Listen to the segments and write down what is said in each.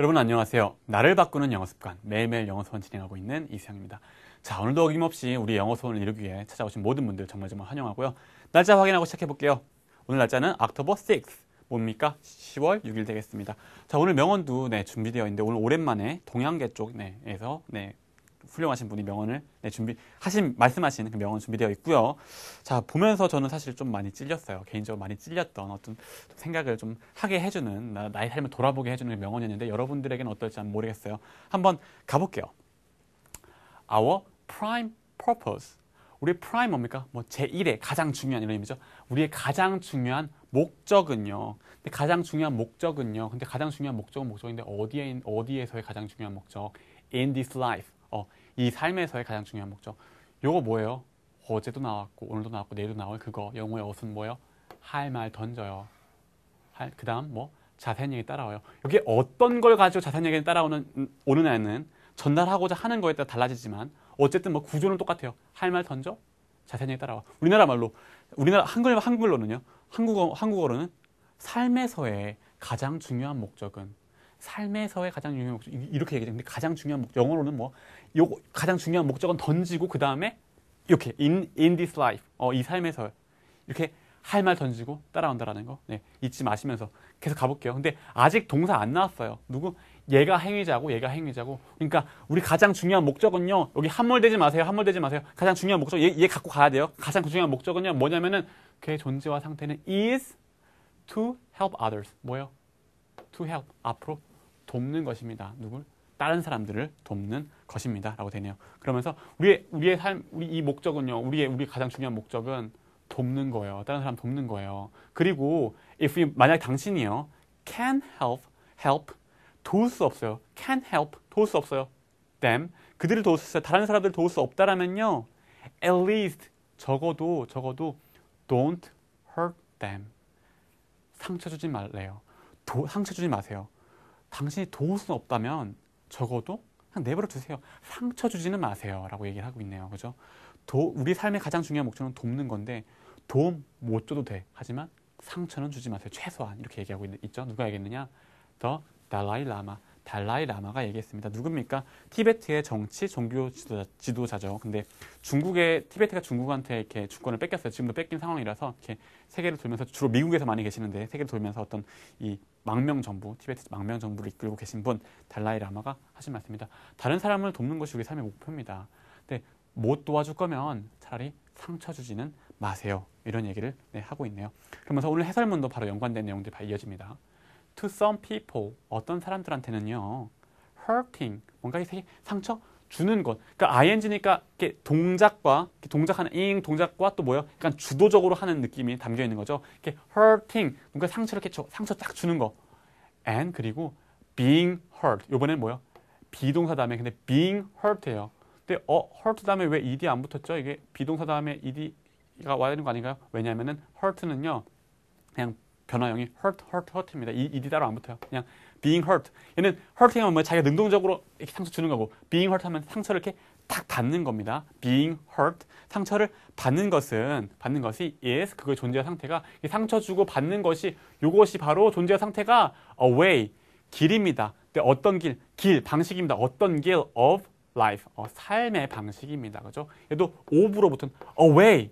여러분 안녕하세요. 나를 바꾸는 영어 습관 매일매일 영어 수원 진행하고 있는 이수영입니다. 자 오늘도 어김없이 우리 영어 수원을 이루기 위해 찾아오신 모든 분들 정말 정말 환영하고요. 날짜 확인하고 시작해 볼게요. 오늘 날짜는 October 6th 뭡니까? 10월 6일 되겠습니다. 자 오늘 명언도 네, 준비되어 있는데 오늘 오랜만에 동양계 쪽에서 네, 훌륭하신 분이 명언을 네, 준비 하신 말씀하신 그 명언 준비되어 있고요. 자 보면서 저는 사실 좀 많이 찔렸어요. 개인적으로 많이 찔렸던 어떤 생각을 좀 하게 해주는 나, 나의 삶을 돌아보게 해주는 그 명언이었는데 여러분들에게는 어떨지 모르겠어요. 한번 가볼게요. Our prime purpose. 우리 프라임 뭡니까? 뭐 제1의 가장 중요한 이런 의미죠. 우리의 가장 중요한 목적은요. 근데 가장 중요한 목적은요. 근데 가장 중요한 목적은 목적인데 어디에 어디에서의 가장 중요한 목적? In this life. 어, 이 삶에서의 가장 중요한 목적. 요거 뭐예요? 어제도 나왔고 오늘도 나왔고 내일도 나올 그거 영어의 어순 뭐예요? 할 말 던져요. 할 그다음 뭐 자세한 얘기 따라와요. 여기 어떤 걸 가지고 자세한 얘기를 따라오는 음, 오는 애는 전달하고자 하는 거에 따라 달라지지만 어쨌든 뭐 구조는 똑같아요. 할 말 던져 자세한 얘기 따라와. 우리나라 말로 우리나라 한글 한글로는요. 한국어 한국어로는 삶에서의 가장 중요한 목적은 삶에서의 가장 중요한 목적 이렇게 얘기해요. 근데 가장 중요한 목적 영어로는 뭐 요거 가장 중요한 목적은 던지고 그 다음에 이렇게 in in this life 어, 이 삶에서 이렇게 할 말 던지고 따라온다라는 거. 네, 잊지 마시면서 계속 가볼게요. 근데 아직 동사 안 나왔어요. 누구? 얘가 행위자고 얘가 행위자고. 그러니까 우리 가장 중요한 목적은요 여기 함몰되지 마세요 함몰되지 마세요. 가장 중요한 목적 얘, 얘 갖고 가야 돼요. 가장 중요한 목적은요 뭐냐면은 그의 존재와 상태는 is to help others. 뭐예요? to help 앞으로 돕는 것입니다. 누굴? 다른 사람들을 돕는 것입니다라고 되네요. 그러면서 우리의 우리의 삶 우리 이 목적은요. 우리의 우리 가장 중요한 목적은 돕는 거예요. 다른 사람 돕는 거예요. 그리고 if you, 만약 당신이요 can help help 도울 수 없어요. can help 도울 수 없어요. them 그들을 도울 수 있어요. 다른 사람들을 도울 수 없다라면요. at least 적어도 적어도 don't hurt them 상처 주지 말래요. 도, 상처 주지 마세요. 당신이 도울 수는 없다면 적어도 그냥 내버려 두세요. 상처 주지는 마세요. 라고 얘기를 하고 있네요. 그죠? 도, 우리 삶의 가장 중요한 목적은 돕는 건데 도움 못 줘도 돼. 하지만 상처는 주지 마세요. 최소한 이렇게 얘기하고 있, 있죠. 누가 얘기했느냐? 더 달라이 라마. 달라이 라마가 얘기했습니다. 누굽니까? 티베트의 정치 종교 지도자, 죠 근데 중국의 티베트가 중국한테 이렇게 주권을 뺏겼어요. 지금도 뺏긴 상황이라서 이렇게 세계를 돌면서 주로 미국에서 많이 계시는데 세계를 돌면서 어떤 이 망명 정부, 티베트 망명 정부를 이끌고 계신 분 달라이 라마가 하신 말씀입니다. 다른 사람을 돕는 것이 우리 삶의 목표입니다. 근데 못 도와줄 거면 차라리 상처 주지는 마세요. 이런 얘기를 네, 하고 있네요. 그러면서 오늘 해설문도 바로 연관된 내용들이 이어집니다. To some people, 어떤 사람들한테는요, hurting, 뭔가 상처 주는 것. 그러니까 ing니까 이렇게 동작과 이렇게 동작하는 ing 동작과 또 뭐요? 약간 주도적으로 하는 느낌이 담겨 있는 거죠. 이렇게 hurting, 뭔가 상처를 이렇게 상처 딱 주는 거. and 그리고 being hurt. 요번엔 뭐요? 비동사 다음에 근데 being hurt예요. 근데 어 hurt 다음에 왜 ed 안 붙었죠? 이게 비동사 다음에 ed가 와야 되는 거 아닌가요? 왜냐하면은 hurt는요. 그냥 변화형이 hurt, hurt, hurt입니다. 이 ed 따로 안 붙어요. 그냥 being hurt. 얘는 hurting 하면 뭐 자기가 능동적으로 이렇게 상처 주는 거고 being hurt 하면 상처를 이렇게 딱 받는 겁니다. being hurt. 상처를 받는 것은 받는 것이 is 그거의 존재와 상태가 상처 주고 받는 것이 이것이 바로 존재와 상태가 a way 길입니다. 근데 어떤 길? 길 방식입니다. 어떤 길 of life 어, 삶의 방식입니다. 그죠? 얘도 of로 붙은 a way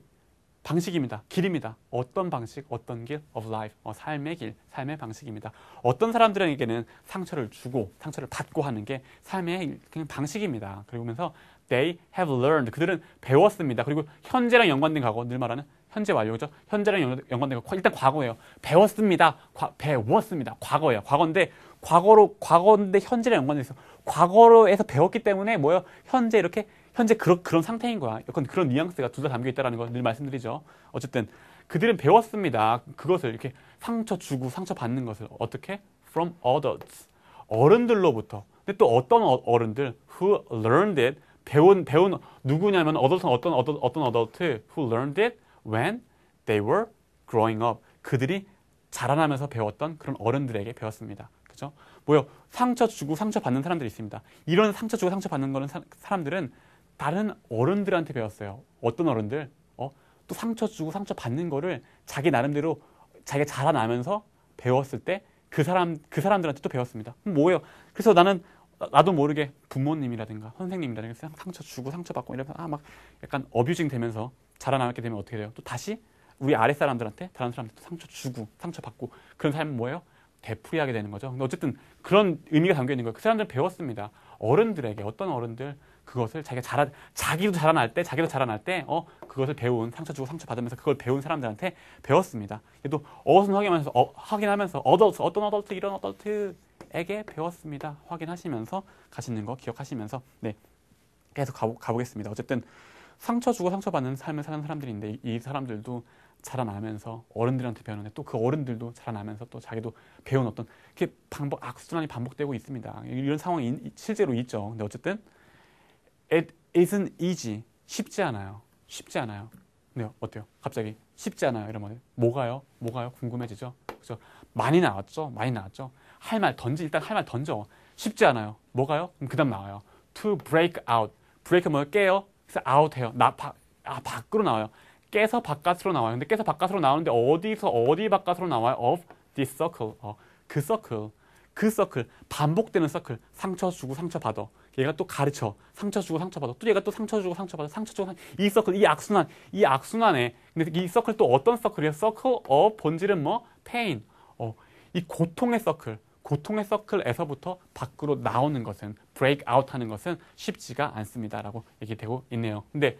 방식입니다. 길입니다. 어떤 방식, 어떤 길, of life, 어, 삶의 길, 삶의 방식입니다. 어떤 사람들에게는 상처를 주고 상처를 받고 하는 게 삶의 그냥 방식입니다. 그러면서 they have learned 그들은 배웠습니다. 그리고 현재랑 연관된 과거 늘 말하는 현재 완료죠. 현재랑 연관된 거 일단 과거예요. 배웠습니다. 과, 배웠습니다. 과거예요. 과거인데 과거로 과거인데 현재랑 연관돼서 과거로에서 배웠기 때문에 뭐요? 현재 이렇게 현재 그런 그런 상태인 거야. 약간 그런 뉘앙스가 둘 다 담겨 있다라는 걸 늘 말씀드리죠. 어쨌든 그들은 배웠습니다. 그것을 이렇게 상처 주고 상처 받는 것을 어떻게? From adults. 어른들로부터. 근데 또 어떤 어, 어른들 who learned it 배운 배운 누구냐면 어덜트 어떤 어떤 어떤 어덜트 who learned it when they were growing up. 그들이 자라나면서 배웠던 그런 어른들에게 배웠습니다. 그죠? 뭐요? 상처 주고 상처 받는 사람들이 있습니다. 이런 상처 주고 상처 받는 거는 사, 사람들은 다른 어른들한테 배웠어요. 어떤 어른들? 어? 또 상처 주고 상처 받는 거를 자기 나름대로 자기가 자라나면서 배웠을 때 그 사람 그 사람들한테 또 배웠습니다. 뭐예요? 그래서 나는 나도 모르게 부모님이라든가 선생님이라든가 상처 주고 상처 받고 이러면서 아 막 약간 어뷰징 되면서 자라나게 되면 어떻게 돼요? 또 다시 우리 아래 사람들한테 다른 사람한테 상처 주고 상처 받고 그런 삶은 뭐예요? 되풀이하게 되는 거죠. 근데 어쨌든 그런 의미가 담겨 있는 거예요. 그 사람들 배웠습니다. 어른들에게 어떤 어른들 그것을 자기가 자라 자기도 자라날 때 자기도 자라날 때 어 그것을 배운 상처 주고 상처 받으면서 그걸 배운 사람들한테 배웠습니다. 얘도 어선 확인하면서 어, 확인하면서 어덜트 어떤 어덜트 이런 어덜트에게 배웠습니다. 확인하시면서 가시는 거 기억하시면서 네 계속 가보, 가보겠습니다. 어쨌든 상처 주고 상처 받는 삶을 사는 사람들인데 이 사람들도 자라나면서 어른들한테 배우는데 또 그 어른들도 자라나면서 또 자기도 배운 어떤 이렇게 반복 악순환이 반복되고 있습니다. 이런 상황이 실제로 있죠. 근데 어쨌든 it isn't easy 쉽지 않아요. 쉽지 않아요. 네, 어때요? 갑자기 쉽지 않아요. 이러면 뭐가요? 뭐가요? 궁금해지죠. 그죠? 많이 나왔죠. 많이 나왔죠. 할 말 던지 일단 할 말 던져. 쉽지 않아요. 뭐가요? 그럼 그 다음 나와요. to break out. break 뭐요? 깨요. 그래서 out 해요. 나 바, 아 밖으로 나와요. 깨서 바깥으로 나와요. 근데 깨서 바깥으로 나오는데 어디서 어디 바깥으로 나와요? of this circle. 어, 그 서클. 그 서클. 반복되는 서클. 상처 주고 상처 받아. 얘가 또 가르쳐. 상처 주고 상처 받아. 또 얘가 또 상처 주고 상처 받아. 상처 주고 상처. 이 서클, 이 악순환, 이 악순환에. 근데 이 서클 또 어떤 서클이에요? 서클 어 본질은 뭐? pain. 어, 이 고통의 서클. 고통의 서클에서부터 밖으로 나오는 것은 break out 하는 것은 쉽지가 않습니다라고 얘기되고 있네요. 근데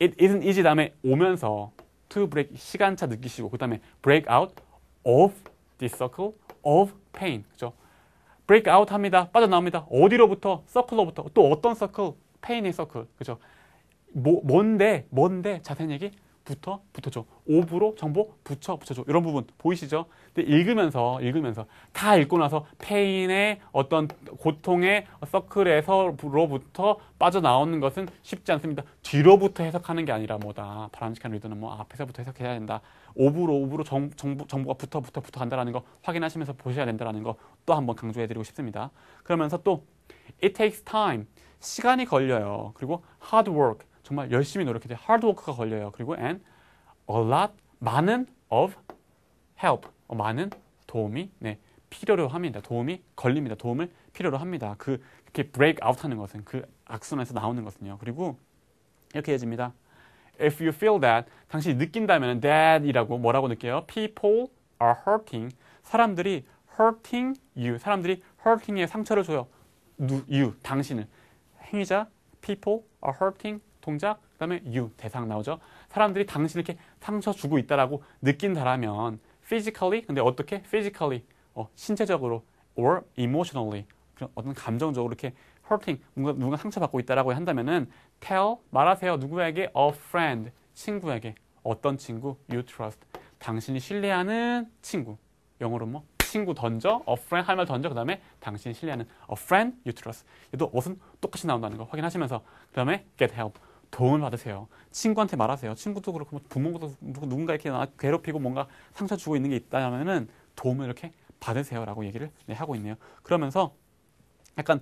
it isn't easy 다음에 오면서 to break 시간차 느끼시고 그다음에 break out of this circle of pain 그죠? Break out 합니다. 빠져나옵니다. 어디로부터? 서클로부터. 또 어떤 서클? 페인의 서클. 그죠? 뭐, 뭔데? 뭔데? 자세한 얘기? 붙어 붙어줘. 오브로 정보 붙여 붙여줘. 이런 부분 보이시죠? 근데 읽으면서 읽으면서 다 읽고 나서 페인의 어떤 고통의 서클에서로부터 빠져나오는 것은 쉽지 않습니다. 뒤로부터 해석하는 게 아니라 뭐다. 바람직한 리더는 뭐 앞에서부터 해석해야 된다. 오브로 오브로 정, 정보, 정보가 붙어 붙어 붙어 간다라는 거 확인하시면서 보셔야 된다라는 거 또 한번 강조해드리고 싶습니다. 그러면서 또 it takes time 시간이 걸려요. 그리고 hard work 정말 열심히 노력해야 돼. hard work가 걸려요. 그리고 and a lot 많은 of help 어, 많은 도움이 네, 필요로 합니다. 도움이 걸립니다. 도움을 필요로 합니다. 그 이렇게 break out 하는 것은 그 악순환에서 나오는 것은요. 그리고 이렇게 해집니다. If you feel that 당신이 느낀다면 that이라고 뭐라고 느껴요? People are hurting 사람들이 hurting you 사람들이 hurting에 상처를 줘요. you 당신을 행위자 people are hurting 동작 그 다음에 you 대상 나오죠. 사람들이 당신을 이렇게 상처 주고 있다라고 느낀다라면 physically 근데 어떻게? physically 어, 신체적으로 or emotionally 어떤 감정적으로 이렇게 hurting 누가 누가 상처받고 있다라고 한다면은 tell 말하세요. 누구에게? a friend 친구에게. 어떤 친구? you trust. 당신이 신뢰하는 친구. 영어로 뭐? 친구 던져? a friend 할 말 던져? 그 다음에 당신이 신뢰하는 a friend you trust. 얘도 옷은 똑같이 나온다는 거 확인하시면서 그 다음에 get help 도움을 받으세요. 친구한테 말하세요. 친구도 그렇고 뭐 부모도 누군가 이렇게 괴롭히고 뭔가 상처 주고 있는 게 있다면은 도움을 이렇게 받으세요라고 얘기를 네, 하고 있네요. 그러면서 약간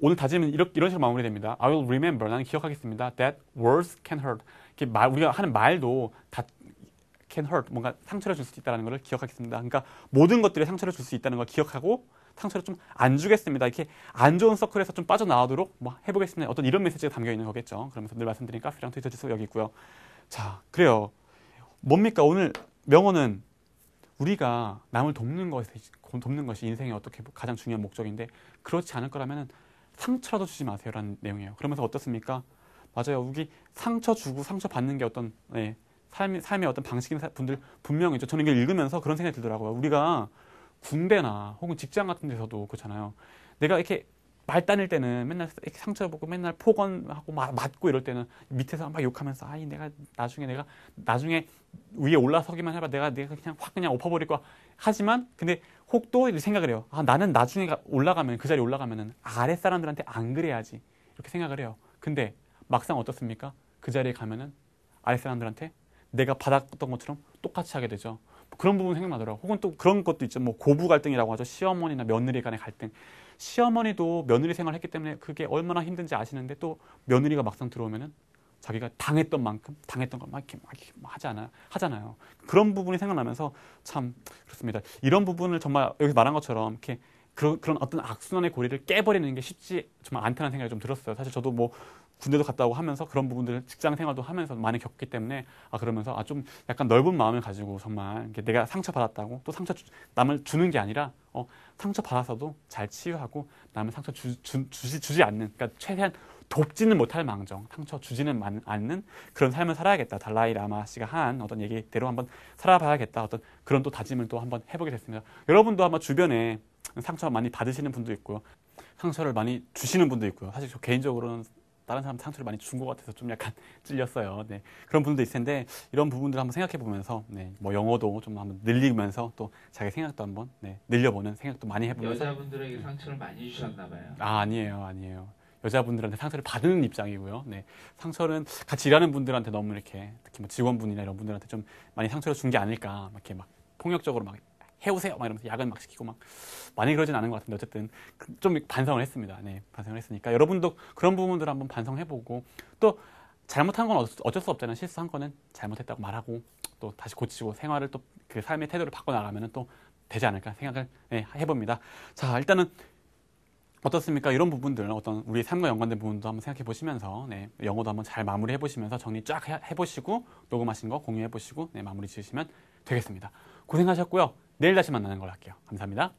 오늘 다짐은 이렇게, 이런 식으로 마무리됩니다. I will remember. 나는 기억하겠습니다. That words can hurt. 이렇게 말, 우리가 하는 말도 다 can hurt. 뭔가 상처를 줄 수 있다는 것을 기억하겠습니다. 그러니까 모든 것들이 상처를 줄 수 있다는 걸 기억하고 상처를 좀 안 주겠습니다. 이렇게 안 좋은 서클에서 좀 빠져나오도록 뭐 해보겠습니다. 어떤 이런 메시지가 담겨 있는 거겠죠. 그러면서 늘 말씀드린 카피랑 트위터 주소 여기 있고요. 자, 그래요. 뭡니까? 오늘 명언은 우리가 남을 돕는 것이, 돕는 것이 인생의 어떻게 가장 중요한 목적인데 그렇지 않을 거라면 상처라도 주지 마세요라는 내용이에요. 그러면서 어떻습니까? 맞아요. 우리 상처 주고 상처 받는 게 어떤 네, 삶, 삶의 어떤 방식인 분들 분명히죠. 저는 이걸 읽으면서 그런 생각이 들더라고요. 우리가 군대나 혹은 직장 같은 데서도 그렇잖아요. 내가 이렇게 말 따낼 때는 맨날 이렇게 상처 보고 맨날 폭언하고 맞고 이럴 때는 밑에서 막 욕하면서 아이 내가 나중에 내가 나중에 위에 올라서기만 해봐 내가 내가 그냥 확 그냥 엎어버릴 거야 하지만 근데 혹도 이렇게 생각을 해요 아 나는 나중에 올라가면 그 자리에 올라가면은 아래 사람들한테 안 그래야지 이렇게 생각을 해요 근데 막상 어떻습니까 그 자리에 가면은 아래 사람들한테 내가 받았던 것처럼 똑같이 하게 되죠 그런 부분 생각나더라고. 혹은 또 그런 것도 있죠. 뭐 고부 갈등이라고 하죠. 시어머니나 며느리 간의 갈등. 시어머니도 며느리 생활을 했기 때문에 그게 얼마나 힘든지 아시는데 또 며느리가 막상 들어오면은 자기가 당했던 만큼 당했던 걸막 이렇게 막 이렇게 막 하잖아요. 하잖아요. 그런 부분이 생각나면서 참 그렇습니다. 이런 부분을 정말 여기 말한 것처럼 이렇게 그런, 그런 어떤 악순환의 고리를 깨버리는 게 쉽지 정말 않다는 생각이 좀 들었어요. 사실 저도 뭐 군대도 갔다 오고 하면서 그런 부분들을 직장 생활도 하면서 많이 겪기 때문에 아 그러면서 아 좀 약간 넓은 마음을 가지고 정말 내가 상처 받았다고 또 상처 주, 남을 주는 게 아니라 어 상처 받아서도 잘 치유하고 남을 상처 주, 주, 주지 주지 않는 그러니까 최대한 돕지는 못할 망정 상처 주지는 만- 않는 그런 삶을 살아야겠다. 달라이 라마 씨가 한 어떤 얘기대로 한번 살아봐야겠다. 어떤 그런 또 다짐을 또 한번 해보게 됐습니다. 여러분도 아마 주변에 상처 많이 받으시는 분도 있고요. 상처를 많이 주시는 분도 있고요. 사실 저 개인적으로는 다른 사람 상처를 많이 준 것 같아서 좀 약간 찔렸어요. 네. 그런 부분도 있을 텐데 이런 부분들 한번 생각해 보면서 네. 뭐 영어도 좀 한번 늘리면서 또 자기 생각도 한번 네. 늘려보는 생각도 많이 해보면서 여자분들에게 상처를 많이 주셨나 봐요. 아 아니에요 아니에요 여자분들한테 상처를 받는 입장이고요. 네. 상처는 같이 일하는 분들한테 너무 이렇게 특히 뭐 직원분이나 이런 분들한테 좀 많이 상처를 준 게 아닐까 막 이렇게 막 폭력적으로 막 해오세요 막 이러면서 야근 막 시키고 막 많이 그러진 않은 것 같은데 어쨌든 그- 좀 반성을 했습니다. 네, 반성을 했으니까 여러분도 그런 부분들 한번 반성해보고 또 잘못한 건 어쩔 수- 없잖아요. 실수한 거는 잘못했다고 말하고 또 다시 고치고 생활을 또 그 삶의 태도를 바꿔 나가면은 또 되지 않을까 생각을 네, 해봅니다. 자 일단은 어떻습니까? 이런 부분들 어떤 우리 삶과 연관된 부분도 한번 생각해 보시면서 네, 영어도 한번 잘 마무리해 보시면서 정리 쫙 해- 해보시고 녹음하신 거 공유해 보시고 네, 마무리 지으시면 되겠습니다. 고생하셨고요. 내일 다시 만나는 걸로 할게요. 감사합니다.